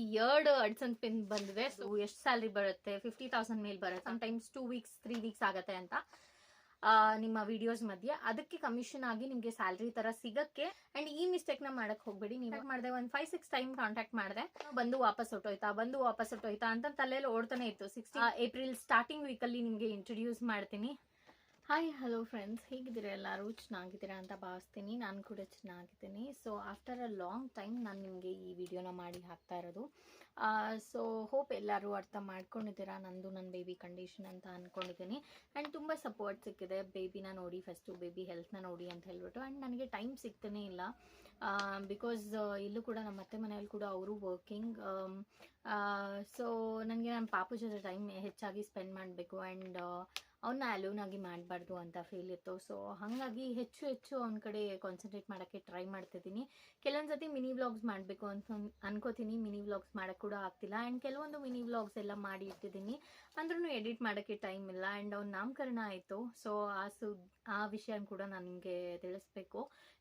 ಈ ಎರಡು AdSense pin ಬಂದಿದೆ. ಸೊ ಎಷ್ಟು ಸ್ಯಾಲ್ರಿ ಬರುತ್ತೆ? ಫಿಫ್ಟಿ ತೌಸಂಡ್ ಮೇಲೆ ಬರುತ್ತೆ. Sometimes two weeks three weeks ಆಗತ್ತೆ ಅಂತ ನಿಮ್ಮ ವಿಡಿಯೋಸ್ ಮಧ್ಯೆ. ಅದಕ್ಕೆ ಕಮಿಷನ್ ಆಗಿ ನಿಮ್ಗೆ ಸ್ಯಾಲ್ರಿ ತರ ಸಿಗಕ್ಕೆ. ಅಂಡ್ ಈ ಮಿಸ್ಟೇಕ್ನ ಮಾಡಕ್ ಹೋಗ್ಬೇಡಿ. ನೀವು ಮಾಡಿದೆ, ಒಂದ್ ಫೈವ್ ಸಿಕ್ಸ್ ಟೈಮ್ ಕಾಂಟ್ಯಾಕ್ಟ್ ಮಾಡಿದೆ. ಬಂದು ವಾಪಸ್ ಹೊಟ್ಟೋಯ್ತಾ ಬಂದು ವಾಪಸ್ ಹೊಟ್ಟೋಯ್ತಾ ಅಂತ ತಲೆಯಲ್ಲಿ ಓಡ್ತಾನೆ ಇತ್ತು. ಸಿಕ್ಸ್ ಏಪ್ರಿಲ್ ಸ್ಟಾರ್ಟಿಂಗ್ ವೀಕ್ ಅಲ್ಲಿ ನಿಮ್ಗೆ ಇಂಟ್ರೊಡ್ಯೂಸ್ ಮಾಡ್ತೀನಿ. ಹಾಯ್ ಹಲೋ ಫ್ರೆಂಡ್ಸ್ ಹೇಗಿದ್ದೀರಾ ಎಲ್ಲರೂ? ಚೆನ್ನಾಗಿದ್ದೀರಾ ಅಂತ ಭಾವಿಸ್ತೀನಿ. ನಾನು ಕೂಡ ಚೆನ್ನಾಗಿದ್ದೀನಿ. So after a long time ನಾನು ನಿಮಗೆ ಈ ವಿಡಿಯೋನ ಮಾಡಿ ಹಾಕ್ತಾ ಇರೋದು. ಸೊ ಹೋಪ್ ಎಲ್ಲರೂ ಅರ್ಥ ಮಾಡ್ಕೊಂಡಿದ್ದೀರಾ? ನಂದು ನನ್ನ ಬೇಬಿ ಕಂಡೀಷನ್ ಅಂತ ಅಂದ್ಕೊಂಡಿದ್ದೀನಿ ಆ್ಯಂಡ್ ತುಂಬ ಸಪೋರ್ಟ್ ಸಿಕ್ಕಿದೆ. ಬೇಬಿನ ನೋಡಿ ಫಸ್ಟು ಬೇಬಿ ಹೆಲ್ತ್ನ ನೋಡಿ ಅಂತ ಹೇಳ್ಬಿಟ್ಟು. ಆ್ಯಂಡ್ ನನಗೆ ಟೈಮ್ ಸಿಗ್ತಾನೆ ಇಲ್ಲ. ಬಿಕಾಸ್ ಇಲ್ಲೂ ಕೂಡ ನಮ್ಮ ಅತ್ತೆ ಮನೆಯಲ್ಲಿ ಕೂಡ ಅವರು ವರ್ಕಿಂಗ್ ಸೊ ನನಗೆ ನನ್ನ ಪಾಪು ಜೊತೆ ಟೈಮ್ ಹೆಚ್ಚಾಗಿ ಸ್ಪೆಂಡ್ ಮಾಡಬೇಕು. ಆ್ಯಂಡ್ ಅವನ್ನ ಅಲೋನಾಗಿ ಮಾಡಬಾರ್ದು ಅಂತ ಫೀಲ್ ಇತ್ತು. ಸೊ ಹಾಗಾಗಿ ಹೆಚ್ಚು ಹೆಚ್ಚು ಅವನ ಕಡೆ ಕಾನ್ಸಂಟ್ರೇಟ್ ಮಾಡೋಕ್ಕೆ ಟ್ರೈ ಮಾಡ್ತಿದ್ದೀನಿ. ಕೆಲವೊಂದು ಸತಿ ಮಿನಿ ವ್ಲಾಗ್ಸ್ ಮಾಡಬೇಕು ಅಂತ ಅನ್ಕೋತೀನಿ. ಮಿನಿ ವ್ಲಾಗ್ಸ್ ಮಾಡೋಕ್ಕೆ ಕೂಡ ಆಗ್ತಿಲ್ಲ. ಆ್ಯಂಡ್ ಕೆಲವೊಂದು ಮಿನಿ ವ್ಲಾಗ್ಸ್ ಎಲ್ಲ ಮಾಡಿ ಇಟ್ಟಿದ್ದೀನಿ. ಅಂದ್ರೂ ಎಡಿಟ್ ಮಾಡೋಕ್ಕೆ ಟೈಮ್ ಇಲ್ಲ. ಆ್ಯಂಡ್ ಅವ್ನ ನಾಮಕರಣ ಆಯಿತು. ಸೊ ಆ ಆ ವಿಷಯನ ಕೂಡ ನಾನು ನಿಮಗೆ ತಿಳಿಸ್ಬೇಕು.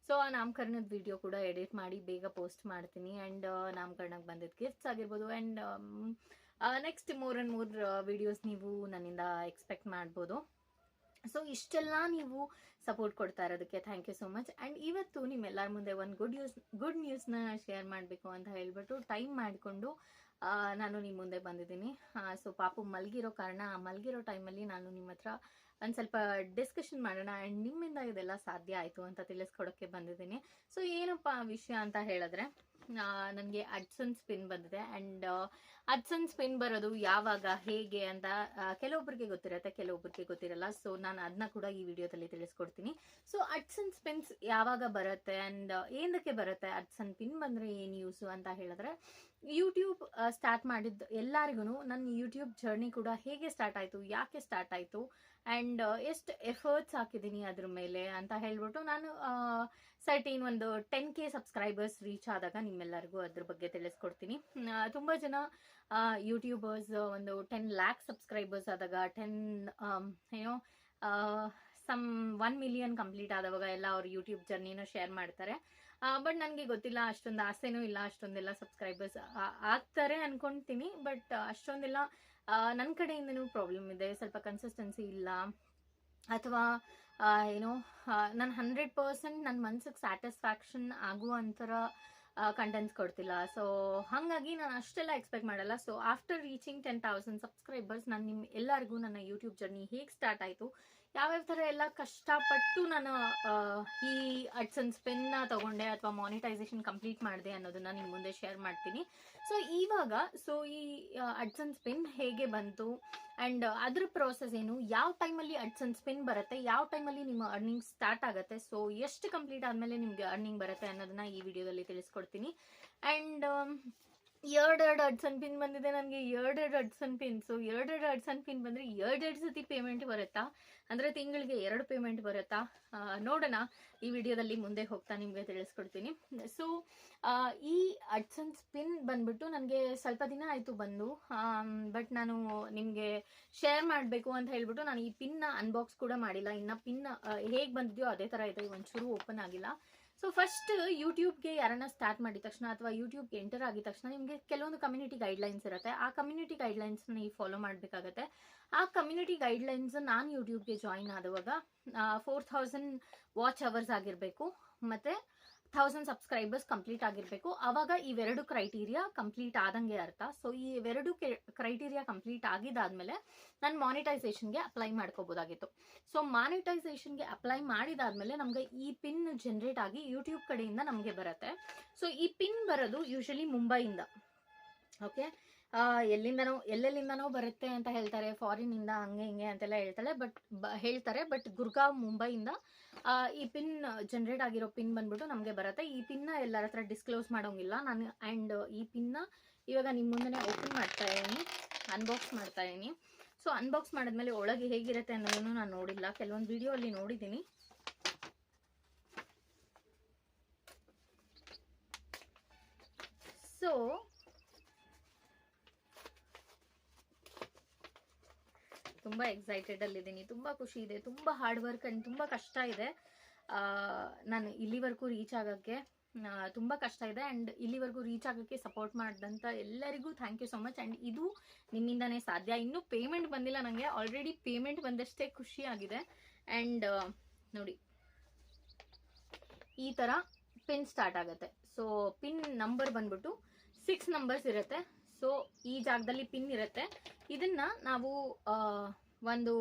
ಸೊ ಆ ನಾಮಕರಣದ ವಿಡಿಯೋ ಕೂಡ ಎಡಿಟ್ ಮಾಡಿ ಬೇಗ ಪೋಸ್ಟ್ ಮಾಡ್ತೀನಿ. ಆ್ಯಂಡ್ ನಾಮಕರಣಕ್ಕೆ ಬಂದಿದ್ದ ಗಿಫ್ಟ್ಸ್ ಆಗಿರ್ಬೋದು. And next more and more videos ನೀವು ನನ್ನಿಂದ ಎಕ್ಸ್ಪೆಕ್ಟ್ ಮಾಡ್ಬೋದು. ಸೊ ಇಷ್ಟೆಲ್ಲ ನೀವು ಸಪೋರ್ಟ್ ಕೊಡ್ತಾ ಇರೋದಕ್ಕೆ thank you so much and ಇವತ್ತು ನಿಮ್ಮೆಲ್ಲರ ಮುಂದೆ ಒಂದು ಗುಡ್ ನ್ಯೂಸ್ ಗುಡ್ ನ್ಯೂಸ್ನ ಶೇರ್ ಮಾಡಬೇಕು ಅಂತ ಹೇಳ್ಬಿಟ್ಟು ಟೈಮ್ ಮಾಡಿಕೊಂಡು ನಾನು ನಿಮ್ಮ ಮುಂದೆ ಬಂದಿದ್ದೀನಿ. ಸೊ ಪಾಪು ಮಲಗಿರೋ ಕಾರಣ ಮಲಗಿರೋ ಟೈಮಲ್ಲಿ ನಾನು ನಿಮ್ಮ ಹತ್ರ ಒಂದು ಸ್ವಲ್ಪ ಡಿಸ್ಕಷನ್ ಮಾಡೋಣ ಆ್ಯಂಡ್ ನಿಮ್ಮಿಂದ ಇದೆಲ್ಲ ಸಾಧ್ಯ ಆಯಿತು ಅಂತ ತಿಳಿಸ್ಕೊಡೋಕ್ಕೆ ಬಂದಿದ್ದೀನಿ. ಸೊ ಏನಪ್ಪ ವಿಷಯ ಅಂತ ಹೇಳಿದ್ರೆ ನನಗೆ ಅಡ್ಸನ್ ಸ್ಪಿನ್ ಬಂದಿದೆ. ಆ್ಯಂಡ್ ಅಡ್ಸನ್ ಸ್ಪಿನ್ ಬರೋದು ಯಾವಾಗ, ಹೇಗೆ ಅಂತ ಕೆಲವೊಬ್ಬರಿಗೆ ಗೊತ್ತಿರುತ್ತೆ, ಕೆಲವೊಬ್ರಿಗೆ ಗೊತ್ತಿರಲ್ಲ. ಸೊ ನಾನು ಅದನ್ನ ಕೂಡ ಈ ವಿಡಿಯೋದಲ್ಲಿ ತಿಳಿಸ್ಕೊಡ್ತೀನಿ. ಸೊ ಅಡ್ಸನ್ ಸ್ಪಿನ್ಸ್ ಯಾವಾಗ ಬರುತ್ತೆ ಆ್ಯಂಡ್ ಏನಕ್ಕೆ ಬರುತ್ತೆ? ಅಡ್ಸನ್ ಪಿನ್ ಬಂದರೆ ಏನು ಯೂಸು ಅಂತ ಹೇಳಿದ್ರೆ ಯೂಟ್ಯೂಬ್ ಸ್ಟಾರ್ಟ್ ಮಾಡಿದ್ದು ಎಲ್ಲರಿಗೂ ನನ್ನ ಯೂಟ್ಯೂಬ್ ಜರ್ನಿ ಕೂಡ ಹೇಗೆ ಸ್ಟಾರ್ಟ್ ಆಯಿತು, ಯಾಕೆ ಸ್ಟಾರ್ಟ್ ಆಯಿತು ಆ್ಯಂಡ್ ಎಷ್ಟು ಎಫರ್ಟ್ಸ್ ಹಾಕಿದ್ದೀನಿ ಅದ್ರ ಮೇಲೆ ಅಂತ ಹೇಳ್ಬಿಟ್ಟು ನಾನು ಸರ್ಟೀನ್ ಒಂದು ಟೆನ್ ಕೆ ಸಬ್ಸ್ಕ್ರೈಬರ್ಸ್ ರೀಚ್ ಆದಾಗ ನಿಮ್ಮೆಲ್ಲರಿಗೂ ಅದ್ರ ಬಗ್ಗೆ ತಿಳಿಸ್ಕೊಡ್ತೀನಿ. ತುಂಬ ಜನ ಯೂಟ್ಯೂಬರ್ಸ್ ಒಂದು ಟೆನ್ ಲ್ಯಾಕ್ ಸಬ್ಸ್ಕ್ರೈಬರ್ಸ್ ಆದಾಗ ಟೆನ್ ಏನೋ ಸಮ್ ಒನ್ ಮಿಲಿಯನ್ ಕಂಪ್ಲೀಟ್ ಆದವಾಗ ಎಲ್ಲ ಅವ್ರ ಯೂಟ್ಯೂಬ್ ಜರ್ನಿನೂ ಶೇರ್ ಮಾಡ್ತಾರೆ. ಬಟ್ ನನಗೆ ಗೊತ್ತಿಲ್ಲ, ಅಷ್ಟೊಂದು ಆಸೆನೂ ಇಲ್ಲ, ಅಷ್ಟೊಂದೆಲ್ಲ ಸಬ್ಸ್ಕ್ರೈಬರ್ಸ್ ಆಗ್ತಾರೆ ಅನ್ಕೊಂತೀನಿ. ಬಟ್ ಅಷ್ಟೊಂದೆಲ್ಲ ನನ್ನ ಕಡೆಯಿಂದನೂ ಪ್ರಾಬ್ಲಮ್ ಇದೆ. ಸ್ವಲ್ಪ ಕನ್ಸಿಸ್ಟೆನ್ಸಿ ಇಲ್ಲ. ಅಥವಾ ಏನೋ ನಾನು ಹಂಡ್ರೆಡ್ ಪರ್ಸೆಂಟ್ ನನ್ನ ಮನ್ಸಿಗೆ ಸ್ಯಾಟಿಸ್ಫ್ಯಾಕ್ಷನ್ ಆಗುವಂಥರ ಕಂಟೆಂಟ್ಸ್ ಕೊಡ್ತಿಲ್ಲ. ಸೊ ಹಾಗಾಗಿ ನಾನು ಅಷ್ಟೆಲ್ಲ ಎಕ್ಸ್ಪೆಕ್ಟ್ ಮಾಡಲ್ಲ. So after reaching ten thousand subscribers ನಾನು ನಿಮ್ಮ ಎಲ್ಲರಿಗೂ ನನ್ನ ಯೂಟ್ಯೂಬ್ ಜರ್ನಿ ಹೇಗೆ ಸ್ಟಾರ್ಟ್ ಆಯಿತು ಯಾವ್ಯಾವ ಥರ ಎಲ್ಲ ಕಷ್ಟಪಟ್ಟು ನಾನು ಈ ಅಡ್ಸನ್ಸ್ ಪೆನ್ನ ತಗೊಂಡೆ ಅಥವಾ ಮಾನಿಟೈಸೇಷನ್ ಕಂಪ್ಲೀಟ್ ಮಾಡಿದೆ ಅನ್ನೋದನ್ನ ನಿಮ್ಮ ಮುಂದೆ ಶೇರ್ ಮಾಡ್ತೀನಿ. ಸೊ ಇವಾಗ ಸೊ ಈ ಅಡ್ಸನ್ಸ್ ಪೆನ್ ಹೇಗೆ ಬಂತು? ಆ್ಯಂಡ್ ಅದ್ರ ಪ್ರೋಸೆಸ್ ಏನು? ಯಾವ ಟೈಮಲ್ಲಿ ಅಡ್ಸನ್ಸ್ ಪೆನ್ ಬರುತ್ತೆ? ಯಾವ ಟೈಮಲ್ಲಿ ನಿಮ್ಮ ಅರ್ನಿಂಗ್ ಸ್ಟಾರ್ಟ್ ಆಗುತ್ತೆ? ಸೊ ಎಷ್ಟು ಕಂಪ್ಲೀಟ್ ಆದಮೇಲೆ ನಿಮಗೆ ಅರ್ನಿಂಗ್ ಬರುತ್ತೆ ಅನ್ನೋದನ್ನ ಈ ವಿಡಿಯೋದಲ್ಲಿ ತಿಳಿಸ್ಕೊಡ್ತೀನಿ. ಆ್ಯಂಡ್ ಎರಡೆರಡು ಅಡ್ಸನ್ ಪಿನ್ ಬಂದಿದೆ ನನಗೆ, ಎರಡೆರಡು ಅಡ್ಸನ್ ಪಿನ್. ಸೊ ಎರಡೆರಡು ಅಡ್ಸನ್ ಪಿನ್ ಬಂದರೆ ಎರಡೆರಡು ಸತಿ ಪೇಮೆಂಟ್ ಬರುತ್ತಾ? ಅಂದರೆ ತಿಂಗಳಿಗೆ ಎರಡು ಪೇಮೆಂಟ್ ಬರುತ್ತಾ? ನೋಡೋಣ. ಈ ವಿಡಿಯೋದಲ್ಲಿ ಮುಂದೆ ಹೋಗ್ತಾ ನಿಮಗೆ ತಿಳಿಸ್ಕೊಡ್ತೀನಿ. ಸೊ ಈ ಅಡ್ಸನ್ಸ್ ಪಿನ್ ಬಂದ್ಬಿಟ್ಟು ನನಗೆ ಸ್ವಲ್ಪ ದಿನ ಆಯಿತು ಬಂದು. ಬಟ್ ನಾನು ನಿಮಗೆ ಶೇರ್ ಮಾಡಬೇಕು ಅಂತ ಹೇಳ್ಬಿಟ್ಟು ನಾನು ಈ ಪಿನ್ನ ಅನ್ಬಾಕ್ಸ್ ಕೂಡ ಮಾಡಿಲ್ಲ. ಇನ್ನು ಪಿನ್ ಹೇಗೆ ಬಂದಿದೆಯೋ ಅದೇ ಥರ ಇದೆ. ಒಂಚೂರು ಓಪನ್ ಆಗಿಲ್ಲ. ಸೊ ಫಸ್ಟ್ ಯೂಟ್ಯೂಬ್ಗೆ ಯಾರನ್ನ ಸ್ಟಾರ್ಟ್ ಮಾಡಿದ ತಕ್ಷಣ ಅಥವಾ ಯೂಟ್ಯೂಬ್ಗೆ ಎಂಟರ್ ಆಗಿದ ತಕ್ಷಣ ನಿಮಗೆ ಕೆಲವೊಂದು ಕಮ್ಯುನಿಟಿ ಗೈಡ್ಲೈನ್ಸ್ ಇರುತ್ತೆ. ಆ ಕಮ್ಯುನಿಟಿ ಗೈಡ್ಲೈನ್ಸ್ ನೀವು ಫಾಲೋ ಮಾಡಬೇಕಾಗತ್ತೆ. ಆ ಕಮ್ಯುನಿಟಿ ಗೈಡ್ಲೈನ್ಸ್ ನಾನು ಯೂಟ್ಯೂಬ್ಗೆ ಜಾಯಿನ್ ಆದವಾಗ ಫೋರ್ ಥೌಸಂಡ್ ವಾಚ್ ಅವರ್ಸ್ ಆಗಿರಬೇಕು. ಮತ್ತೆ ಥೌಸಂಡ್ ಸಬ್ಸ್ಕ್ರೈಬರ್ಸ್ ಕಂಪ್ಲೀಟ್ ಆಗಿರಬೇಕು. ಅವಾಗ ಇವೆರಡು ಕ್ರೈಟೀರಿಯಾ ಕಂಪ್ಲೀಟ್ ಆದಂಗೆ ಅರ್ಥ. ಸೊ ಈ ಇವೆರಡು ಕ್ರೈಟೀರಿಯಾ ಕಂಪ್ಲೀಟ್ ಆಗಿದಾದ್ಮೇಲೆ ನಾನು ಮಾನಿಟೈಸೇಷನ್ಗೆ ಅಪ್ಲೈ ಮಾಡ್ಕೋಬಹುದಾಗಿತ್ತು ಸೊ ಮಾನಿಟೈಸೇಷನ್ಗೆ ಅಪ್ಲೈ ಮಾಡಿದಾದ್ಮೇಲೆ ನಮಗೆ ಈ ಪಿನ್ ಜನರೇಟ್ ಆಗಿ ಯೂಟ್ಯೂಬ್ ಕಡೆಯಿಂದ ನಮಗೆ ಬರುತ್ತೆ. ಸೊ ಈ ಪಿನ್ ಬರೋದು ಯೂಶಲಿ ಮುಂಬೈಯಿಂದ. ಓಕೆ ಎಲ್ಲಿಂದನೋ, ಎಲ್ಲೆಲ್ಲಿಂದನೋ ಬರುತ್ತೆ ಅಂತ ಹೇಳ್ತಾರೆ. ಫಾರಿನಿಂದ ಹಂಗೆ ಹಿಂಗೆ ಅಂತೆಲ್ಲ ಹೇಳ್ತಾಳೆ. ಬಟ್ ಹೇಳ್ತಾರೆ. ಬಟ್ ಗುರ್ಗಾವ್, ಮುಂಬೈಯಿಂದ ಈ ಪಿನ್ ಜನರೇಟ್ ಆಗಿರೋ ಪಿನ್ ಬಂದ್ಬಿಟ್ಟು ನಮಗೆ ಬರುತ್ತೆ. ಈ ಪಿನ್ನ ಎಲ್ಲರ ಹತ್ರ ಡಿಸ್ಕ್ಲೋಸ್ ಮಾಡೋಂಗಿಲ್ಲ. ನಾನು ಆ್ಯಂಡ್ ಈ ಪಿನ್ನ ಇವಾಗ ನಿಮ್ಮ ಮುಂದೆ ಓಪನ್ ಮಾಡ್ತಾ ಇದ್ದೀನಿ. ಅನ್ಬಾಕ್ಸ್ ಮಾಡ್ತಾ ಇದ್ದೀನಿ. ಸೊ ಅನ್ಬಾಕ್ಸ್ ಮಾಡಿದ್ಮೇಲೆ ಒಳಗೆ ಹೇಗಿರುತ್ತೆ ಅನ್ನೋದನ್ನು ನಾನು ನೋಡಿಲ್ಲ. ಕೆಲವೊಂದು ವಿಡಿಯೋ ಅಲ್ಲಿ ನೋಡಿದ್ದೀನಿ. ಸೊ ತುಂಬ ಎಕ್ಸೈಟೆಡ್ ಅಲ್ಲಿದ್ದೀನಿ. ತುಂಬ ಖುಷಿ ಇದೆ. ತುಂಬ ಹಾರ್ಡ್ ವರ್ಕ್ ಆ್ಯಂಡ್ ತುಂಬ ಕಷ್ಟ ಇದೆ. ನಾನು ಇಲ್ಲಿವರೆಗೂ ರೀಚ್ ಆಗೋಕ್ಕೆ ತುಂಬ ಕಷ್ಟ ಇದೆ ಆ್ಯಂಡ್ ಇಲ್ಲಿವರೆಗೂ ರೀಚ್ ಆಗೋಕ್ಕೆ ಸಪೋರ್ಟ್ ಮಾಡಿದಂಥ ಎಲ್ಲರಿಗೂ thank you so much and ಇದು ನಿಮ್ಮಿಂದನೇ ಸಾಧ್ಯ. ಇನ್ನೂ ಪೇಮೆಂಟ್ ಬಂದಿಲ್ಲ ನನಗೆ ಆಲ್ರೆಡಿ ಪೇಮೆಂಟ್ ಬಂದಷ್ಟೇ ಖುಷಿ ಆಗಿದೆ. ಆ್ಯಂಡ್ ನೋಡಿ. ಈ ಥರ ಪಿನ್ ಸ್ಟಾರ್ಟ್ ಆಗುತ್ತೆ. ಸೊ ಪಿನ್ ನಂಬರ್ ಬಂದ್ಬಿಟ್ಟು ಸಿಕ್ಸ್ ನಂಬರ್ಸ್ ಇರುತ್ತೆ. ಸೊ ಈ ಜಾಗದಲ್ಲಿ ಪಿನ್ ಇರುತ್ತೆ. ಇದನ್ನ ನಾವು ಒಂದು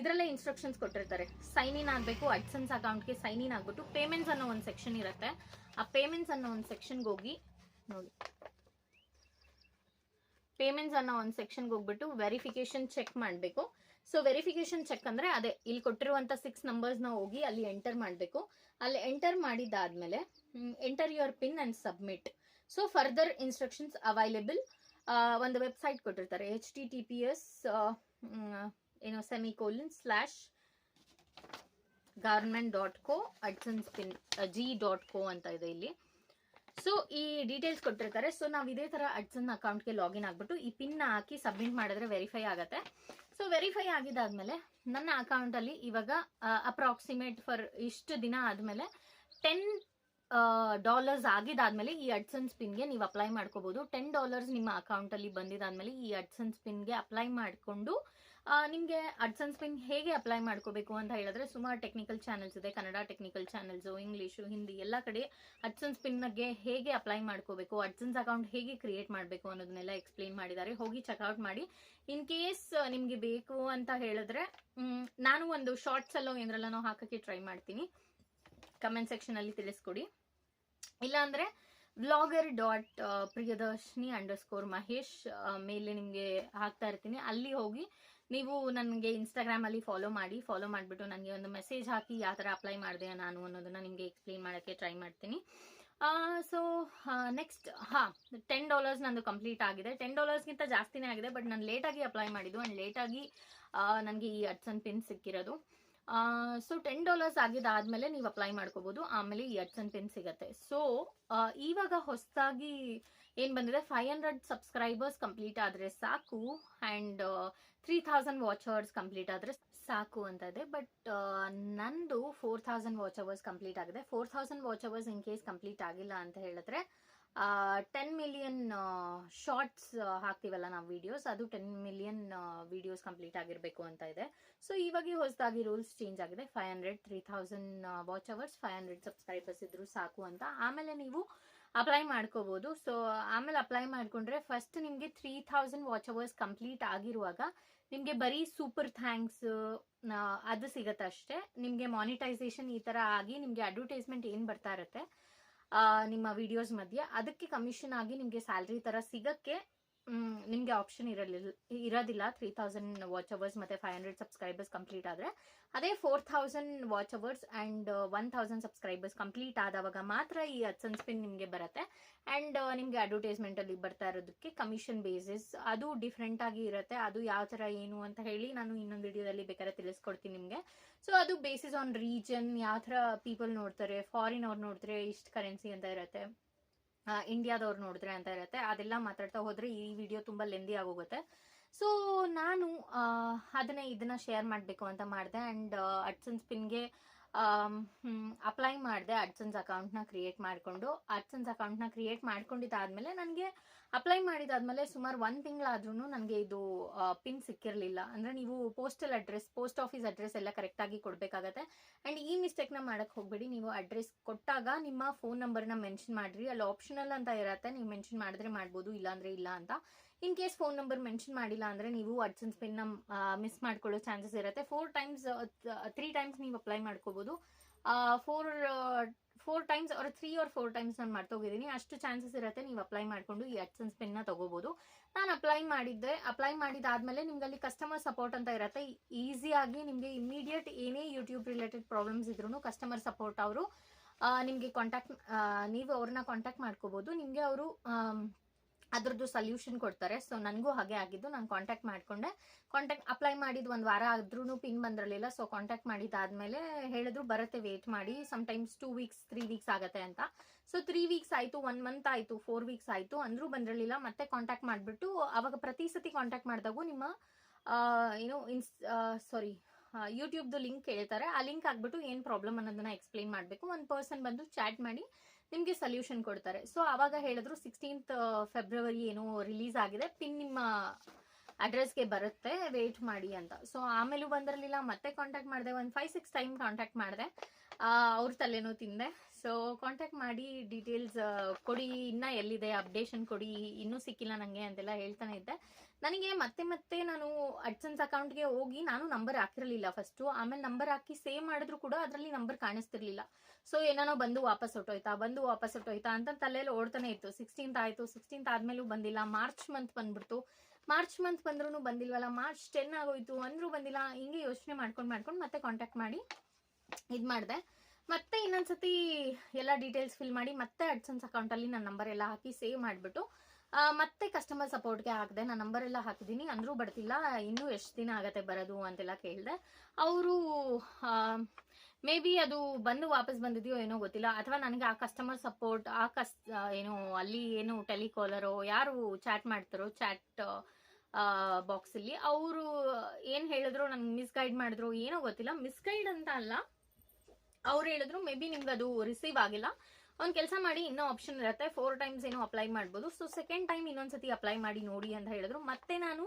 ಇದರಲ್ಲೇ ಇನ್ಸ್ಟ್ರಕ್ಷನ್ಸ್ ಕೊಟ್ಟಿರ್ತಾರೆ. ಸೈನ್ ಇನ್ ಆಗಬೇಕು ಅಡ್ಸನ್ಸ್ ಅಕೌಂಟ್ಗೆ ಸೈನ್ ಇನ್ ಆಗ್ಬಿಟ್ಟು ಪೇಮೆಂಟ್ಸ್ ಅನ್ನೋ ಒಂದು ಸೆಕ್ಷನ್ ಇರುತ್ತೆ. ಆ ಪೇಮೆಂಟ್ಸ್ ಅನ್ನೋ ಒಂದು ಸೆಕ್ಷನ್ಗೆ ಹೋಗಿ, ನೋಡಿ. ಪೇಮೆಂಟ್ಸ್ ಅನ್ನೋ ಒಂದು ಸೆಕ್ಷನ್ಗೆ ಹೋಗ್ಬಿಟ್ಟು ವೆರಿಫಿಕೇಶನ್ ಚೆಕ್ ಮಾಡಬೇಕು. ಸೊ ವೆರಿಫಿಕೇಶನ್ ಚೆಕ್ ಅಂದ್ರೆ ಅದೇ, ಇಲ್ಲಿ ಕೊಟ್ಟಿರುವಂಥ ಸಿಕ್ಸ್ ನಂಬರ್ಸ್ನ ಹೋಗಿ ಅಲ್ಲಿ ಎಂಟರ್ ಮಾಡಬೇಕು. ಅಲ್ಲಿ enter ಮಾಡಿದ್ದಾದ್ಮೇಲೆ enter your PIN and submit so further instructions available ಒಂದು ವೆಬ್ಸೈಟ್ ಕೊಟ್ಟಿರ್ತಾರೆ H T T P S ಏನೋ semicolon slash garment dot co AdSense PIN G dot co ಅಂತ ಇದೆ ಇಲ್ಲಿ. ಸೊ ಈ ಡೀಟೇಲ್ಸ್ ಕೊಟ್ಟಿರ್ತಾರೆ. ಸೊ ನಾವು ಇದೇ ತರ ಅಡ್ಸನ್ ಅಕೌಂಟ್ಗೆ ಲಾಗಿನ್ ಆಗಿಬಿಟ್ಟು ಈ ಪಿನ್ ಹಾಕಿ ಸಬ್ಮಿಟ್ ಮಾಡಿದ್ರೆ ವೆರಿಫೈ ಆಗುತ್ತೆ. ಸೊ ವೆರಿಫೈ ಆಗಿದ್ದಾದ್ಮೇಲೆ ನನ್ನ ಅಕೌಂಟಲ್ಲಿ ಇವಾಗ ಅಪ್ರಾಕ್ಸಿಮೇಟ್ ಫಾರ್ ಇಷ್ಟು ದಿನ ಆದ್ಮೇಲೆ ಟೆನ್ ಡಾಲರ್ಸ್ ಆಗಿದಾದ್ಮೇಲೆ ಈ ಅಡ್ಸನ್ಸ್ ಪಿನ್ಗೆ ನೀವು ಅಪ್ಲೈ ಮಾಡ್ಕೋಬಹುದು ಟೆನ್ ಡಾಲರ್ಸ್ ನಿಮ್ಮ ಅಕೌಂಟ್ ಅಲ್ಲಿ ಬಂದಿದಾದ್ಮೇಲೆ ಈ ಅಡ್ಸನ್ಸ್ ಪಿನ್ಗೆ ಅಪ್ಲೈ ಮಾಡಿಕೊಂಡು ನಿಮಗೆ ಅಡ್ಸನ್ಸ್ ಪಿನ್ ಹೇಗೆ ಅಪ್ಲೈ ಮಾಡ್ಕೋಬೇಕು ಅಂತ ಹೇಳಿದ್ರೆ ಸುಮಾರು ಟೆಕ್ನಿಕಲ್ ಚಾನಲ್ಸ್ ಇದೆ. Kannada technical channels English Hindi ಎಲ್ಲ ಕಡೆ ಅಡ್ಸನ್ಸ್ ಪಿನ್ಗೆ ಹೇಗೆ ಅಪ್ಲೈ ಮಾಡ್ಕೋಬೇಕು ಅಡ್ಸನ್ಸ್ ಅಕೌಂಟ್ ಹೇಗೆ ಕ್ರಿಯೇಟ್ ಮಾಡಬೇಕು ಅನ್ನೋದನ್ನೆಲ್ಲ ಎಕ್ಸ್ಪ್ಲೈನ್ ಮಾಡಿದ್ದಾರೆ. ಹೋಗಿ ಚೆಕ್ಔಟ್ ಮಾಡಿ. ಇನ್ ಕೇಸ್ ನಿಮಗೆ ಬೇಕು ಅಂತ ಹೇಳಿದ್ರೆ ನಾನು ಒಂದು ಶಾರ್ಟ್ಸ್ ಅಲ್ಲೋ ಏನಾರಲ್ಲನೋ ಹಾಕಕ್ಕೆ ಟ್ರೈ ಮಾಡ್ತೀನಿ. ಕಮೆಂಟ್ ಸೆಕ್ಷನ್ ಅಲ್ಲಿ ತಿಳಿಸ್ಕೊಡಿ. ಇಲ್ಲಾಂದ್ರೆ vlogger dot Priyadarshini underscore Mahesh ಮೇಲೆ ನಿಮಗೆ ಹಾಕ್ತಾ ಇರ್ತೀನಿ. ಅಲ್ಲಿ ಹೋಗಿ ನೀವು ನನಗೆ ಇನ್ಸ್ಟಾಗ್ರಾಮ್ ಅಲ್ಲಿ ಫಾಲೋ ಮಾಡಿ ಫಾಲೋ ಮಾಡಿಬಿಟ್ಟು ನನಗೆ ಒಂದು ಮೆಸೇಜ್ ಹಾಕಿ ಯಾವ ಥರ ಅಪ್ಲೈ ಮಾಡಿದೆ ನಾನು ಅನ್ನೋದನ್ನ ನಿಮಗೆ ಎಕ್ಸ್ಪ್ಲೈನ್ ಮಾಡೋಕ್ಕೆ ಟ್ರೈ ಮಾಡ್ತೀನಿ. ಸೊ ನೆಕ್ಸ್ಟ್ ಹಾಂ ಟೆನ್ ಡಾಲರ್ಸ್ ನಂದು ಕಂಪ್ಲೀಟ್ ಆಗಿದೆ. ಟೆನ್ ಡಾಲರ್ಸ್ಗಿಂತ ಜಾಸ್ತಿನೇ ಆಗಿದೆ ಬಟ್ ನಾನು ಲೇಟಾಗಿ ಅಪ್ಲೈ ಮಾಡಿದ್ದು. ಆ್ಯಂಡ್ ಲೇಟಾಗಿ ನನಗೆ ಈ ಅಡ್ಸನ್ ಪಿನ್ ಸಿಕ್ಕಿರೋದು. ಸೊ ಟೆನ್ ಡಾಲರ್ಸ್ ಆಗಿದ್ದಾದ್ಮೇಲೆ ನೀವು ಅಪ್ಲೈ ಮಾಡ್ಕೋಬಹುದು ಆಮೇಲೆ ಎಡ್ಸ್ ಅಂಡ್ ಪಿನ್ ಸಿಗತ್ತೆ. ಸೊ ಇವಾಗ ಹೊಸದಾಗಿ ಏನ್ ಬಂದಿದೆ? ಫೈವ್ ಹಂಡ್ರೆಡ್ ಸಬ್ಸ್ಕ್ರೈಬರ್ಸ್ ಕಂಪ್ಲೀಟ್ ಆದ್ರೆ ಸಾಕು. And three thousand watch hours complete ಆದ್ರೆ ಸಾಕು ಅಂತ ಇದೆ. ಬಟ್ ನಂದು four thousand watch hours complete ಆಗಿದೆ. Four thousand watch hours in case complete ಆಗಿಲ್ಲ ಅಂತ ಹೇಳಿದ್ರೆ ಟೆನ್ ಮಿಲಿಯನ್ ಶಾರ್ಟ್ಸ್ ಹಾಕ್ತೀವಲ್ಲ ನಾವು ವಿಡಿಯೋಸ್ ಅದು ಟೆನ್ ಮಿಲಿಯನ್ ವಿಡಿಯೋಸ್ ಕಂಪ್ಲೀಟ್ ಆಗಿರಬೇಕು ಅಂತ ಇದೆ. ಸೊ ಇವಾಗ ಹೊಸದಾಗಿ ರೂಲ್ಸ್ ಚೇಂಜ್ ಆಗಿದೆ. Five hundred three thousand watch hours five hundred subscribers ಇದ್ರು ಸಾಕು ಅಂತ. ಆಮೇಲೆ ನೀವು ಅಪ್ಲೈ ಮಾಡ್ಕೋಬಹುದು ಸೊ ಆಮೇಲೆ ಅಪ್ಲೈ ಮಾಡ್ಕೊಂಡ್ರೆ ಫಸ್ಟ್ ನಿಮಗೆ three thousand watch hours complete ಆಗಿರುವಾಗ ನಿಮಗೆ ಬರೀ ಸೂಪರ್ ಥ್ಯಾಂಕ್ಸ್ ಅದು ಸಿಗತ್ತೆ ಅಷ್ಟೇ ನಿಮಗೆ ಮಾನಿಟೈಸೇಷನ್ ಈ ತರ ಆಗಿ ನಿಮಗೆ ಅಡ್ವರ್ಟೈಸ್ಮೆಂಟ್ ಏನು ಬರ್ತಾ ಇರುತ್ತೆ? ನಿಮ್ಮ ವಿಡಿಯೋಸ್ ಮಧ್ಯೆ. ಅದಕ್ಕೆ ಕಮಿಷನ್ ಆಗಿ ನಿಮಗೆ ಸ್ಯಾಲ್ರಿ ತರ ಸಿಗಕ್ಕೆ ನಿಮ್ಗೆ ಆಪ್ಷನ್ ಇರಲಿಲ್ಲ ಇರೋದಿಲ್ಲ. ತ್ರೀ ತೌಸಂಡ್ ವಾಚ್ ಅವರ್ಸ್ ಮತ್ತೆ ಫೈವ್ ಹಂಡ್ರೆಡ್ ಸಬ್ಸ್ಕ್ರೈಬರ್ಸ್ ಕಂಪ್ಲೀಟ್ ಆದರೆ, ಅದೇ four thousand watch hours and one thousand subscribers complete ಆದವಾಗ ಮಾತ್ರ ಈ ಅಡ್ಸನ್ ಸ್ಪಿನ್ ನಿಮಗೆ ಬರುತ್ತೆ. ಆ್ಯಂಡ್ ನಿಮಗೆ ಅಡ್ವರ್ಟೈಸ್ಮೆಂಟಲ್ಲಿ ಬರ್ತಾ ಇರೋದಕ್ಕೆ ಕಮಿಷನ್ ಬೇಸಿಸ್ ಅದು ಡಿಫ್ರೆಂಟ್ ಆಗಿ ಇರುತ್ತೆ. ಅದು ಯಾವ ಥರ ಏನು ಅಂತ ಹೇಳಿ ನಾನು ಇನ್ನೊಂದು ವಿಡಿಯೋದಲ್ಲಿ ಬೇಕಾದ್ರೆ ತಿಳಿಸ್ಕೊಡ್ತೀನಿ ನಿಮಗೆ. ಸೊ ಅದು ಬೇಸಿಸ್ ಆನ್ ರೀಜನ್ ಯಾವ ಥರ ಪೀಪಲ್ ನೋಡ್ತಾರೆ ಫಾರಿನ್ ಅವ್ರು ನೋಡ್ತಾರೆ ಇಷ್ಟು ಕರೆನ್ಸಿ ಅಂತ ಇರುತ್ತೆ. ಇಂಡಿಯಾದವ್ರು ನೋಡಿದ್ರೆ ಅಂತ ಇರುತ್ತೆ. ಅದೆಲ್ಲ ಮಾತಾಡ್ತಾ ಹೋದ್ರೆ ಈ ವಿಡಿಯೋ ತುಂಬಾ ಲೆಂದಿ ಆಗೋಗುತ್ತೆ. ಸೊ ನಾನು ಅದನ್ನ ಇದನ್ನ ಶೇರ್ ಮಾಡಬೇಕು ಅಂತ ಮಾಡಿದೆ. ಅಂಡ್ ಅಟ್ಸನ್ ಸ್ಪಿನ್ಗೆ ಅಪ್ಲೈ ಮಾಡಿದೆ ಅಡ್ಸನ್ಸ್ ಅಕೌಂಟ್ನ ಕ್ರಿಯೇಟ್ ಮಾಡಿಕೊಂಡು ಅಡ್ಸನ್ಸ್ ಅಕೌಂಟ್ನ ಕ್ರಿಯೇಟ್ ಮಾಡ್ಕೊಂಡಿದ್ದಾದ್ಮೇಲೆ ನನಗೆ ಅಪ್ಲೈ ಮಾಡಿದಾದ್ಮೇಲೆ ಸುಮಾರು ಒಂದು ತಿಂಗಳಾದ್ರೂ ನನಗೆ ಇದು ಪಿನ್ ಸಿಕ್ಕಿರಲಿಲ್ಲ. ಅಂದರೆ ನೀವು postal address post office address ಎಲ್ಲ ಕರೆಕ್ಟಾಗಿ ಕೊಡಬೇಕಾಗತ್ತೆ. ಆ್ಯಂಡ್ ಈ ಮಿಸ್ಟೇಕ್ನ ಮಾಡಕ್ಕೆ ಹೋಗಬೇಡಿ. ನೀವು ಅಡ್ರೆಸ್ ಕೊಟ್ಟಾಗ ನಿಮ್ಮ ಫೋನ್ ನಂಬರ್ನ ಮೆನ್ಷನ್ ಮಾಡಿರಿ. ಅಲ್ಲಿ ಆಪ್ಷನಲ್ ಅಂತ ಇರತ್ತೆ. ನೀವು ಮೆನ್ಷನ್ ಮಾಡಿದ್ರೆ ಮಾಡ್ಬೋದು, ಇಲ್ಲಾಂದರೆ ಇಲ್ಲ ಅಂತ. In case phone number mention ಮಾಡಿಲ್ಲ ಅಂದರೆ ನೀವು ಅಡ್ಸನ್ಸ್ ಪಿನ್ನ ಮಿಸ್ ಮಾಡ್ಕೊಳ್ಳೋ ಚಾನ್ಸಸ್ ಇರುತ್ತೆ. ಫೋರ್ ಟೈಮ್ಸ್ ತ್ರೀ ಟೈಮ್ಸ್ ನೀವು ಅಪ್ಲೈ ಮಾಡ್ಕೋಬೋದು. ಫೋರ್ ಫೋರ್ ಟೈಮ್ಸ್ ಅವ್ರ ತ್ರೀ ಆರ್ ಫೋರ್ ಟೈಮ್ಸ್ ನಾನು ಮಾಡ್ತೋಗಿದ್ದೀನಿ ಅಷ್ಟು ಚಾನ್ಸಸ್ ಇರುತ್ತೆ ನೀವು ಅಪ್ಲೈ ಮಾಡಿಕೊಂಡು ಈ ಅಡ್ಸನ್ಸ್ ಪಿನ್ನ ತಗೋಬಹುದು ನಾನು ಅಪ್ಲೈ ಮಾಡಿದ್ದೆ. ಅಪ್ಲೈ ಮಾಡಿದಾದ್ಮೇಲೆ ನಿಮ್ಗೆ ಅಲ್ಲಿ ಕಸ್ಟಮರ್ ಸಪೋರ್ಟ್ ಅಂತ ಇರುತ್ತೆ. ಈಸಿಯಾಗಿ ನಿಮಗೆ ಇಮಿಡಿಯೇಟ್ ಏನೇ ಯೂಟ್ಯೂಬ್ ರಿಲೇಟೆಡ್ ಪ್ರಾಬ್ಲಮ್ಸ್ ಇದ್ರೂ ಕಸ್ಟಮರ್ ಸಪೋರ್ಟ್ ಅವರು ನಿಮಗೆ ಕಾಂಟ್ಯಾಕ್ಟ್ ನೀವು ಅವ್ರನ್ನ ಕಾಂಟ್ಯಾಕ್ಟ್ ಮಾಡ್ಕೋಬಹುದು ನಿಮಗೆ ಅವರು ಅದ್ರದ್ದು ಸೊಲ್ಯೂಷನ್ ಕೊಡ್ತಾರೆ. ಸೊ ನನಗೂ ಹಾಗೆ ಆಗಿದ್ದು. ನಾನು ಕಾಂಟ್ಯಾಕ್ಟ್ ಮಾಡ್ಕೊಂಡೆ. ಕಾಂಟ್ಯಾಕ್ಟ್ ಅಪ್ಲೈ ಮಾಡಿದ ಒಂದು ವಾರ ಆದ್ರೂ ಪಿನ್ ಬಂದಿರಲಿಲ್ಲ. ಸೊ ಕಾಂಟ್ಯಾಕ್ಟ್ ಮಾಡಿದಾದ್ಮೇಲೆ ಹೇಳಿದ್ರು, ಬರುತ್ತೆ ವೇಟ್ ಮಾಡಿ. Times two weeks three weeks ಆಗತ್ತೆ ಅಂತ. ಸೊ ತ್ರೀ ವೀಕ್ಸ್ ಆಯಿತು ಒನ್ ಮಂತ್ ಆಯಿತು ಫೋರ್ ವೀಕ್ಸ್ ಆಯಿತು ಅಂದರೂ ಬಂದಿರಲಿಲ್ಲ. ಮತ್ತೆ ಕಾಂಟ್ಯಾಕ್ಟ್ ಮಾಡಿಬಿಟ್ಟು ಅವಾಗ ಪ್ರತಿ ಸತಿ ಕಾಂಟ್ಯಾಕ್ಟ್ ಮಾಡಿದಾಗೂ ನಿಮ್ಮ ಏನು ಇನ್ಸ್ ಸಾರಿ ಯೂಟ್ಯೂಬ್ದು ಲಿಂಕ್ ಕೇಳ್ತಾರೆ. ಆ ಲಿಂಕ್ ಹಾಕ್ಬಿಟ್ಟು ಏನು ಪ್ರಾಬ್ಲಮ್ ಅನ್ನೋದನ್ನ ಎಕ್ಸ್ಪ್ಲೈನ್ ಮಾಡಬೇಕು. ಒಂದು ಪರ್ಸನ್ ಬಂದು ಚಾಟ್ ಮಾಡಿ ನಿಮಗೆ ಸೊಲ್ಯೂಷನ್ ಕೊಡ್ತಾರೆ. ಸೊ ಆವಾಗ ಹೇಳಿದ್ರು ಸಿಕ್ಸ್ಟೀನ್ತ್ ಫೆಬ್ರವರಿ ಏನೋ ರಿಲೀಸ್ ಆಗಿದೆ. ಪಿನ್ ನಿಮ್ಮ ಅಡ್ರೆಸ್ಗೆ ಬರುತ್ತೆ. ವೇಟ್ ಮಾಡಿ ಅಂತ. ಸೊ ಆಮೇಲೂ ಬಂದಿರಲಿಲ್ಲ. ಮತ್ತೆ ಕಾಂಟ್ಯಾಕ್ಟ್ ಮಾಡಿದೆ. ಒಂದು ಫೈವ್ ಸಿಕ್ಸ್ ಟೈಮ್ ಕಾಂಟ್ಯಾಕ್ಟ್ ಮಾಡಿದೆ. ಅವ್ರ ತಲೆನೂ ತಿಂದೆ. ಸೊ ಕಾಂಟ್ಯಾಕ್ಟ್ ಮಾಡಿ ಡೀಟೇಲ್ಸ್ ಕೊಡಿ. ಇನ್ನ ಎಲ್ಲಿದೆ? ಅಪ್ಡೇಷನ್ ಕೊಡಿ. ಇನ್ನೂ ಸಿಕ್ಕಿಲ್ಲ ನನಗೆ ಅಂತೆಲ್ಲ ಹೇಳ್ತಾನೆ ಇದ್ದೆ. ನನಗೆ ಮತ್ತೆ ಮತ್ತೆ ನಾನು ಅಡ್ಸನ್ಸ್ ಅಕೌಂಟ್ಗೆ ಹೋಗಿ ನಾನು ನಂಬರ್ ಹಾಕಿರಲಿಲ್ಲ ಫಸ್ಟು ಆಮೇಲೆ ನಂಬರ್ ಹಾಕಿ ಸೇವ್ ಮಾಡಿದ್ರು ಕೂಡ ಅದರಲ್ಲಿ ನಂಬರ್ ಕಾಣಿಸ್ತಿರ್ಲಿಲ್ಲ. ಸೊ ಏನಾನೋ ಬಂದು ವಾಪಸ್ ಹೊಟ್ಟೋಯ್ತಾ ಬಂದು ವಾಪಸ್ ಹೊಟ್ಟೋಯ್ತಾ ಅಂತ ತಲೆಯಲ್ಲಿ ಓಡ್ತಾನೆ ಇತ್ತು. ಸಿಕ್ಸ್ಟೀನ್ತ್ ಆಯಿತು. ಸಿಕ್ಸ್ಟೀನ್ತ್ ಆದಮೇಲೂ ಬಂದಿಲ್ಲ. ಮಾರ್ಚ್ ಮಂತ್ ಬಂದ್ಬಿಡ್ತು. ಮಾರ್ಚ್ ಮಂತ್ ಬಂದ್ರೂ ಬಂದಿಲ್ವಲ್ಲ? ಮಾರ್ಚ್ ಟೆನ್ ಆಗೋಯ್ತು. ಅಂದ್ರೂ ಬಂದಿಲ್ಲ. ಹಿಂಗೆ ಯೋಚನೆ ಮಾಡ್ಕೊಂಡು ಮಾಡ್ಕೊಂಡು ಮತ್ತೆ ಕಾಂಟ್ಯಾಕ್ಟ್ ಮಾಡಿ ಇದು ಮಾಡಿದೆ. ಮತ್ತೆ ಇನ್ನೊಂದ್ಸತಿ ಎಲ್ಲ ಡೀಟೇಲ್ಸ್ ಫಿಲ್ ಮಾಡಿ ಮತ್ತೆ ಅಡ್ಸನ್ಸ್ ಅಕೌಂಟಲ್ಲಿ ನನ್ನ ನಂಬರ್ ಎಲ್ಲ ಹಾಕಿ ಸೇವ್ ಮಾಡಿಬಿಟ್ಟು ಮತ್ತೆ ಕಸ್ಟಮರ್ ಸಪೋರ್ಟ್ಗೆ ಹಾಕಿದೆ, ನಾನು ನಂಬರ್ ಎಲ್ಲ ಹಾಕಿದ್ದೀನಿ ಅಂದರೂ ಬರ್ತಿಲ್ಲ. ಇನ್ನೂ ಎಷ್ಟು ದಿನ ಆಗತ್ತೆ ಬರೋದು ಅಂತೆಲ್ಲ ಕೇಳಿದೆ. ಅವರು ಮೇ ಬಿ ಅದು ಬಂದು ವಾಪಸ್ ಬಂದಿದೆಯೋ ಏನೋ ಗೊತ್ತಿಲ್ಲ. ಅಥವಾ ನನಗೆ ಆ ಕಸ್ಟಮರ್ ಸಪೋರ್ಟ್ ಆ ಕಸ್ ಏನು, ಅಲ್ಲಿ ಏನು ಟೆಲಿಕಾಲರೋ ಯಾರು ಚಾಟ್ ಮಾಡ್ತಾರೋ ಚಾಟ್ ಬಾಕ್ಸಲ್ಲಿ ಅವರು ಏನು ಹೇಳಿದ್ರು ನನಗೆ ಮಿಸ್ಗೈಡ್ ಮಾಡಿದ್ರು, ಏನೋ ಗೊತ್ತಿಲ್ಲ. ಮಿಸ್ಗೈಡ್ ಅಂತ ಅಲ್ಲ. ಅವ್ರು ಹೇಳಿದ್ರು ಮೇ ಬಿ ನಿಮ್ಗೆ ಅದು ರಿಸೀವ್ ಆಗಿಲ್ಲ. ಒಂದು ಕೆಲಸ ಮಾಡಿ, ಇನ್ನೂ ಆಪ್ಷನ್ ಇರುತ್ತೆ. ಫೋರ್ ಟೈಮ್ಸ್ ಏನೋ ಅಪ್ಲೈ ಮಾಡ್ಬೋದು. ಸೊ ಸೆಕೆಂಡ್ ಟೈಮ್ ಇನ್ನೊಂದ್ಸತಿ ಅಪ್ಲೈ ಮಾಡಿ ನೋಡಿ ಅಂತ ಹೇಳಿದ್ರು. ಮತ್ತೆ ನಾನು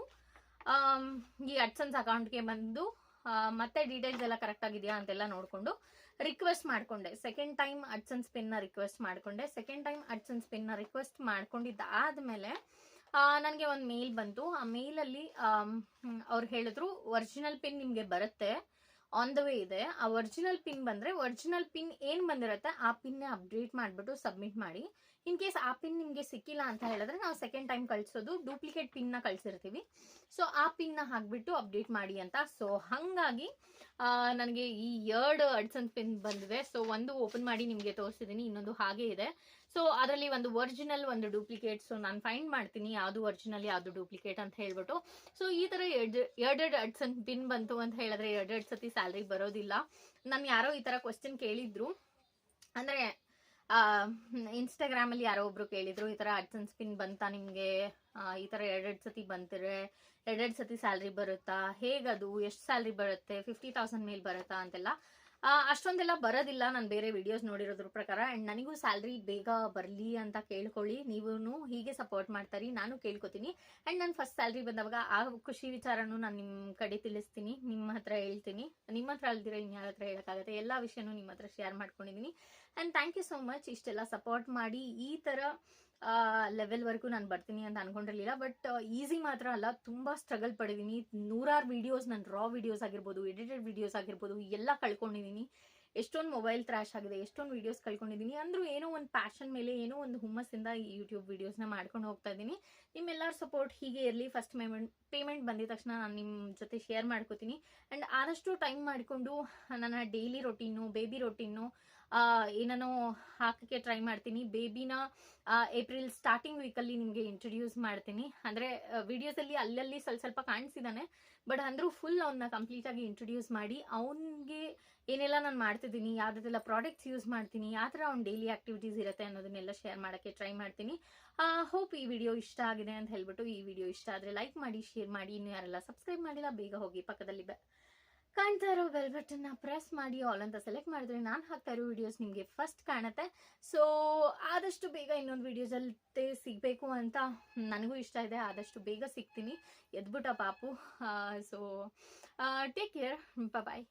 ಈ ಅಡ್ಸನ್ಸ್ ಅಕೌಂಟ್ಗೆ ಬಂದು ಮತ್ತೆ ಡೀಟೇಲ್ಸ್ ಎಲ್ಲ ಕರೆಕ್ಟ್ ಆಗಿದೆಯಾ ಅಂತೆಲ್ಲ ನೋಡಿಕೊಂಡು ರಿಕ್ವೆಸ್ಟ್ ಮಾಡಿಕೊಂಡೆ. ಸೆಕೆಂಡ್ ಟೈಮ್ ಅಡ್ಸನ್ಸ್ ಪಿನ್ನ ರಿಕ್ವೆಸ್ಟ್ ಮಾಡಿಕೊಂಡೆ. ಸೆಕೆಂಡ್ ಟೈಮ್ ಅಡ್ಸನ್ಸ್ ಪಿನ್ನ ರಿಕ್ವೆಸ್ಟ್ ಮಾಡ್ಕೊಂಡಿದ್ದಾದ್ಮೇಲೆ ನನಗೆ ಒಂದು ಮೇಲ್ ಬಂತು. ಆ ಮೇಲಲ್ಲಿ ಅವ್ರು ಹೇಳಿದ್ರು ಒರಿಜಿನಲ್ ಪಿನ್ ನಿಮಗೆ ಬರುತ್ತೆ. ಆನ್ ದ ವೇ ಇದೆ. ಆ ಒರಿಜಿನಲ್ ಪಿನ್ ಬಂದರೆ ಒರಿಜಿನಲ್ ಪಿನ್ ಏನು ಬಂದಿರುತ್ತೆ, ಆ ಪಿನ್ನೇ ಅಪ್ಡೇಟ್ ಮಾಡಿಬಿಟ್ಟು ಸಬ್ಮಿಟ್ ಮಾಡಿ. ಇನ್ ಕೇಸ್ ಆ ಪಿನ್ ನಿಮಗೆ ಸಿಕ್ಕಿಲ್ಲ ಅಂತ ಹೇಳಿದ್ರೆ, ನಾವು ಸೆಕೆಂಡ್ ಟೈಮ್ ಕಳಿಸೋದು ಡೂಪ್ಲಿಕೇಟ್ ಪಿನ್ನ ಕಳಿಸಿರ್ತೀವಿ. ಸೊ ಆ ಪಿನ್ನ ಹಾಕ್ಬಿಟ್ಟು ಅಪ್ಡೇಟ್ ಮಾಡಿ ಅಂತ. ಸೊ ಹಾಗಾಗಿ ನನಗೆ ಈ ಎರಡು ಅಡ್ಸನ್ ಪಿನ್ ಬಂದಿದೆ. ಸೊ ಒಂದು ಓಪನ್ ಮಾಡಿ ನಿಮಗೆ ತೋರಿಸಿದ್ದೀನಿ ಇನ್ನೊಂದು ಹಾಗೆ ಇದೆ. ಸೊ ಅದರಲ್ಲಿ ಒಂದು ಒರಿಜಿನಲ್ ಒಂದು ಡೂಪ್ಲಿಕೇಟ್ ಸೊ ನಾನು ಫೈಂಡ್ ಮಾಡ್ತೀನಿ, ಯಾವುದು ಒರಿಜಿನಲ್ ಯಾವುದು ಡೂಪ್ಲಿಕೇಟ್ ಅಂತ ಹೇಳ್ಬಿಟ್ಟು. ಸೊ ಈ ಥರ ಎರಡು, ಎರಡೆರಡು ಅಡ್ಸನ್ ಪಿನ್ ಬಂತು ಅಂತ ಹೇಳಿದ್ರೆ ಎರಡೆರಡು ಸತಿ ಸ್ಯಾಲ್ರಿ ಬರೋದಿಲ್ಲ. ನಾನು ಯಾರೋ ಈ ಥರ ಕ್ವಶನ್ ಕೇಳಿದ್ರು. ಅಂದರೆ ಇನ್ಸ್ಟಾಗ್ರಾಮಲ್ಲಿ ಯಾರೋ ಒಬ್ರು ಕೇಳಿದ್ರು, ಈ ಥರ ಅಡ್ಸನ್ಸ್ ಪಿನ್ ಬಂತಾ ನಿಮಗೆ? ಈ ಥರ ಎರಡೆರಡು ಸತಿ ಬಂತಿದ್ರೆ ಎರಡೆರಡು ಸತಿ ಸ್ಯಾಲ್ರಿ ಬರುತ್ತಾ? ಹೇಗದು? ಎಷ್ಟು ಸ್ಯಾಲ್ರಿ ಬರುತ್ತೆ? ಫಿಫ್ಟಿ ತೌಸಂಡ್ ಮೇಲೆ ಬರುತ್ತಾ ಅಂತೆಲ್ಲ. ಅಷ್ಟೊಂದೆಲ್ಲ ಬರೋದಿಲ್ಲ ನಾನು ಬೇರೆ ವಿಡಿಯೋಸ್ ನೋಡಿರೋದ್ರ ಪ್ರಕಾರ. ಆ್ಯಂಡ್ ನನಗೂ ಸ್ಯಾಲ್ರಿ ಬೇಗ ಬರಲಿ ಅಂತ ಕೇಳ್ಕೊಳ್ಳಿ. ನೀವೂ ಹೀಗೆ ಸಪೋರ್ಟ್ ಮಾಡ್ತಾರಿ, ನಾನು ಕೇಳ್ಕೊತೀನಿ. ಆ್ಯಂಡ್ ನಾನು ಫಸ್ಟ್ ಸ್ಯಾಲ್ರಿ ಬಂದವಾಗ ಆ ಖುಷಿ ವಿಚಾರನೂ ನಾನು ನಿಮ್ಮ ಕಡೆ ತಿಳಿಸ್ತೀನಿ, ನಿಮ್ಮ ಹತ್ರ ಹೇಳ್ತೀನಿ. ನಿಮ್ಮ ಹತ್ರ ಅಲ್ದಿರ ಇನ್ಯಾರ ಹತ್ರ ಹೇಳೋಕ್ಕಾಗತ್ತೆ, ಎಲ್ಲ ವಿಷಯನೂ ನಿಮ್ಮ ಹತ್ರ ಶೇರ್ ಮಾಡ್ಕೊಂಡಿದ್ದೀನಿ and thank you so much ಇಷ್ಟೆಲ್ಲ ಸಪೋರ್ಟ್ ಮಾಡಿ, ಈ ಥರ ಲೆವೆಲ್ವರೆಗೂ ನಾನು ಬರ್ತೀನಿ ಅಂತ ಅನ್ಕೊಂಡಿರಲಿಲ್ಲ ಬಟ್ ಈಸಿ ಮಾತ್ರ ಅಲ್ಲ. ತುಂಬ ಸ್ಟ್ರಗಲ್ ಪಡಿದ್ದೀನಿ ನೂರಾರು ವಿಡಿಯೋಸ್ ನನ್ನ ರಾ ವಿಡಿಯೋಸ್ ಆಗಿರ್ಬೋದು ಎಡಿಟೆಡ್ ವಿಡಿಯೋಸ್ ಆಗಿರ್ಬೋದು, ಎಲ್ಲ ಕಳ್ಕೊಂಡಿದ್ದೀನಿ ಎಷ್ಟೊಂದು ಮೊಬೈಲ್ ಕ್ರ್ಯಾಶ್ ಆಗಿದೆ, ಎಷ್ಟೊಂದು ವೀಡಿಯೋಸ್ ಕಳ್ಕೊಂಡಿದ್ದೀನಿ ಅಂದರೂ ಏನೋ ಒಂದು ಪ್ಯಾಷನ್ ಮೇಲೆ, ಏನೋ ಒಂದು ಹುಮ್ಮಸ್ಸಿಂದ ಈ ಯೂಟ್ಯೂಬ್ ವಿಡಿಯೋಸ್ನ ಮಾಡ್ಕೊಂಡು ಹೋಗ್ತಾ ಇದ್ದೀನಿ ನಿಮ್ಮೆಲ್ಲರ ಸಪೋರ್ಟ್ ಹೀಗೆ ಇರಲಿ. ಫಸ್ಟ್ ಪೇಮೆಂಟ್ ಪೇಮೆಂಟ್ ಬಂದಿದ ತಕ್ಷಣ ನಾನು ನಿಮ್ಮ ಜೊತೆ ಶೇರ್ ಮಾಡ್ಕೋತೀನಿ. ಆ್ಯಂಡ್ ಆದಷ್ಟು ಟೈಮ್ ಮಾಡಿಕೊಂಡು, ನನ್ನ ಡೈಲಿ ರೊಟೀನು ಬೇಬಿ ರೊಟೀನು ಏನೋ ಹಾಕಕ್ಕೆ ಟ್ರೈ ಮಾಡ್ತೀನಿ. ಬೇಬಿನ ಏಪ್ರಿಲ್ ಸ್ಟಾರ್ಟಿಂಗ್ ವೀಕಲ್ಲಿ ನಿಮಗೆ ಇಂಟ್ರೊಡ್ಯೂಸ್ ಮಾಡ್ತೀನಿ. ಅಂದರೆ ವಿಡಿಯೋಸಲ್ಲಿ ಅಲ್ಲಲ್ಲಿ ಸ್ವಲ್ಪ ಸ್ವಲ್ಪ ಕಾಣಿಸಿದಾನೆ. ಬಟ್ ಅಂದರೂ ಫುಲ್ ಅವನ್ನ ಕಂಪ್ಲೀಟಾಗಿ ಇಂಟ್ರೊಡ್ಯೂಸ್ ಮಾಡಿ, ಅವನಿಗೆ ಏನೆಲ್ಲ ನಾನು ಮಾಡ್ತಿದ್ದೀನಿ ಯಾವುದೆಲ್ಲ ಪ್ರಾಡಕ್ಟ್ಸ್ ಯೂಸ್ ಮಾಡ್ತೀನಿ, ಯಾವ ಥರ ಅವ್ನ ಡೈಲಿ ಆ್ಯಕ್ಟಿವಿಟೀಸ್ ಇರುತ್ತೆ ಅನ್ನೋದನ್ನೆಲ್ಲ ಶೇರ್ ಮಾಡೋಕ್ಕೆ ಟ್ರೈ ಮಾಡ್ತೀನಿ. ಹೋಪ್ ಈ ವಿಡಿಯೋ ಇಷ್ಟ ಆಗಿದೆ ಅಂತ ಹೇಳ್ಬಿಟ್ಟು ಈ ವಿಡಿಯೋ ಇಷ್ಟ ಆದರೆ ಲೈಕ್ ಮಾಡಿ ಶೇರ್ ಮಾಡಿ. ಇನ್ನು ಯಾರೆಲ್ಲ ಸಬ್ಸ್ಕ್ರೈಬ್ ಮಾಡಿಲ್ಲ, ಬೇಗ ಹೋಗಿ ಪಕ್ಕದಲ್ಲಿ ಕಾಣ್ತಾ ಇರೋ ಬೆಲ್ ಬಟನ್ನ ಪ್ರೆಸ್ ಮಾಡಿ ಆಲ್ ಅಂತ ಸೆಲೆಕ್ಟ್ ಮಾಡಿದ್ರೆ ನಾನು ಹಾಕ್ತಾ ಇರೋ ವಿಡಿಯೋಸ್ ನಿಮಗೆ ಫಸ್ಟ್ ಕಾಣುತ್ತೆ. ಸೊ ಆದಷ್ಟು ಬೇಗ ಇನ್ನೊಂದು ವಿಡಿಯೋಸಲ್ಲಿ ಸಿಗಬೇಕು ಅಂತ ನನಗೂ ಇಷ್ಟ ಇದೆ. ಆದಷ್ಟು ಬೇಗ ಸಿಗ್ತೀನಿ. ಎದ್ಬಿಟ್ಟ ಪಾಪು. So take care bye